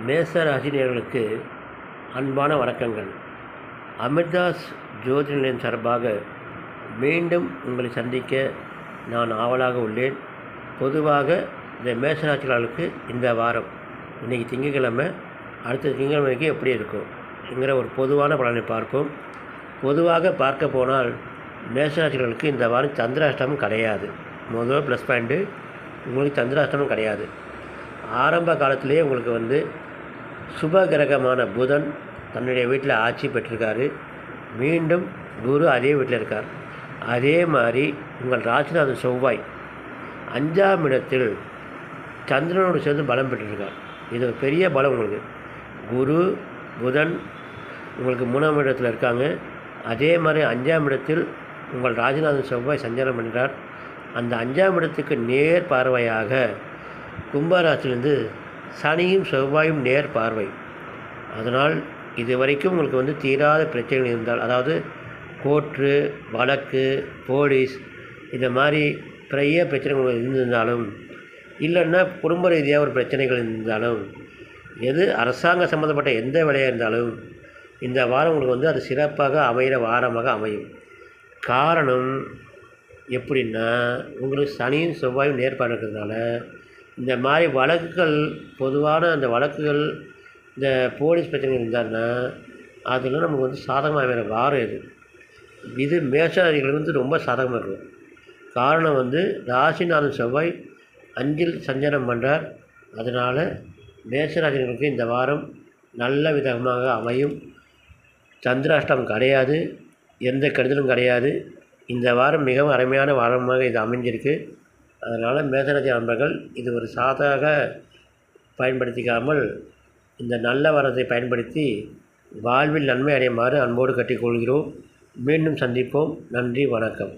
மேசராசினியர்களுக்கு அன்பான வணக்கங்கள். அமிர்தாஸ் ஜோதி நிலையம் சார்பாக மீண்டும் உங்களை சந்திக்க நான் ஆவலாக உள்ளேன். பொதுவாக இந்த மேசராசிகளுக்கு இந்த வாரம் இன்றைக்கி திங்கட்கிழமை அடுத்த திங்கக்கிழமைக்கு எப்படி இருக்கும் என்கிற ஒரு பொதுவான பலனை பார்ப்போம். பொதுவாக பார்க்க போனால் மேசராசிகளுக்கு இந்த வாரம் சந்திராஷ்டமம் கிடையாது. முதல் ப்ளஸ் பாயிண்ட்டு உங்களுக்கு சந்திராஷ்டமம் கிடையாது. ஆரம்ப காலத்திலேயே உங்களுக்கு வந்து சுப கிரகமான புதன் தன்னுடைய வீட்டில் ஆட்சி பெற்றிருக்காரு. மீண்டும் குரு அதே வீட்டில் இருக்கார். அதே மாதிரி உங்கள் ராசிநாதன் செவ்வாய் அஞ்சாம் இடத்தில் சந்திரனோடு சேர்ந்து பலம் பெற்றிருக்கார். இது ஒரு பெரிய பலம் உங்களுக்கு. குரு புதன் உங்களுக்கு மூணாம் இடத்தில் இருக்காங்க. அதே மாதிரி அஞ்சாம் இடத்தில் உங்கள் ராஜநாதன் செவ்வாய் சஞ்சாரம் பண்ணுறார் அந்த அஞ்சாம் இடத்துக்கு நேர் பார்வையாக கும்பராசிலேருந்து சனியும் செவ்வாயும் நேர் பார்வை. அதனால் இது வரைக்கும் உங்களுக்கு வந்து தீராத பிரச்சனைகள் இருந்தால் அதாவது கோர்ட்டு வழக்கு போலீஸ் இந்த மாதிரி பெரிய பிரச்சனைகள் இருந்திருந்தாலும் இல்லைன்னா குடும்ப ரீதியாக ஒரு பிரச்சனைகள் இருந்தாலும் எது அரசாங்க சம்மந்தப்பட்ட எந்த வேலையாக இருந்தாலும் இந்த வாரம் உங்களுக்கு வந்து அது சிறப்பாக அமைகிற வாரமாக அமையும். காரணம் எப்படின்னா உங்களுக்கு சனியும் செவ்வாயும் நேர்பாடு இருக்கிறதுனால இந்த மாதிரி வழக்குகள் பொதுவான அந்த வழக்குகள் இந்த போலீஸ் பிரச்சனைகள் இருந்தாருன்னா அதெல்லாம் நமக்கு வந்து சாதகமாக வேறு வாரம் இது. இது மேஷாதிகளுக்கு வந்து ரொம்ப சாதகமாக இருக்கும். காரணம் வந்து ராசிநாதன் செவ்வாய் அஞ்சில் சஞ்சனம் பண்ணுறார் அதனால் மேசராஜர்களுக்கு இந்த வாரம் நல்ல விதமாக அமையும். சந்திராஷ்டம் கிடையாது. எந்த கெடுதலும் கிடையாது. இந்த வாரம் மிகவும் அருமையான வாரமாக இது அமைஞ்சிருக்கு. அதனால் மேசராசி அன்பர்கள் இது ஒரு சாதாக பயன்படுத்திக்காமல் இந்த நல்ல வரத்தை பயன்படுத்தி வாழ்வில் நன்மை அடையுமாறு அன்போடு கட்டிக்கொள்கிறோம். மீண்டும் சந்திப்போம். நன்றி வணக்கம்.